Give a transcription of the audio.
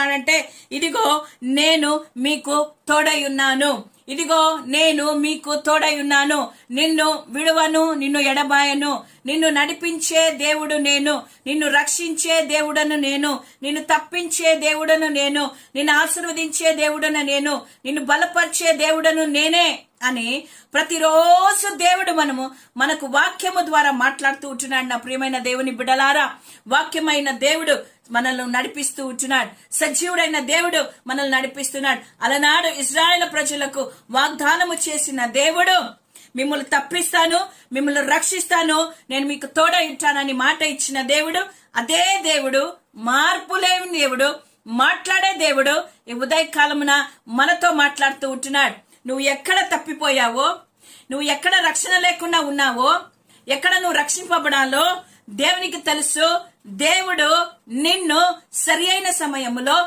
అంటే ఇదిగో నేను మీకు తోడై ఉన్నాను ఇదిగో నేను మీకు తోడై ఉన్నాను నిన్ను విడువను నిన్ను ఎడబాయను. నిన్ను నడిపించే దేవుడు నేను. నిన్ను రక్షించే దేవుడను నేను. నిన్ను తప్పించే దేవుడను నేను. నిన్ను ఆశీర్వదించే దేవుడను నేను. నిన్ను బలపరిచే దేవుడను నేనే అని ప్రతిరోజు దేవుడు మనము మనకు వాక్యము ద్వారా మాట్లాడుతూ ఉంటున్నాడు నా ప్రియమైన దేవుని బిడలారా వాక్యమైన దేవుడు మనల్ని నడిపిస్తూ ఉంటున్నాడు. సజీవుడైన దేవుడు మనల్ని నడిపిస్తున్నాడు. అలనాడు ఇజ్రాయెల్ ప్రజలకు వాగ్దానము చేసిన దేవుడు మిమ్మల్ని తప్పిస్తాను మిమ్మల్ని రక్షిస్తాను నేను మీకు తోడ ఉంటానని మాట ఇచ్చిన దేవుడు అదే దేవుడు మార్పు లేని దేవుడు మాట్లాడే దేవుడు ఈ ఉదయకాలమున మనతో మాట్లాడుతూ ఉంటున్నాడు. నువ్వు ఎక్కడ తప్పిపోయావో నువ్వు ఎక్కడ రక్షణ లేకుండా ఉన్నావో ఎక్కడ నువ్వు రక్షింపబడాలో దేవునికి తెలుసు. దేవుడు నిన్ను సరి అయిన సమయములో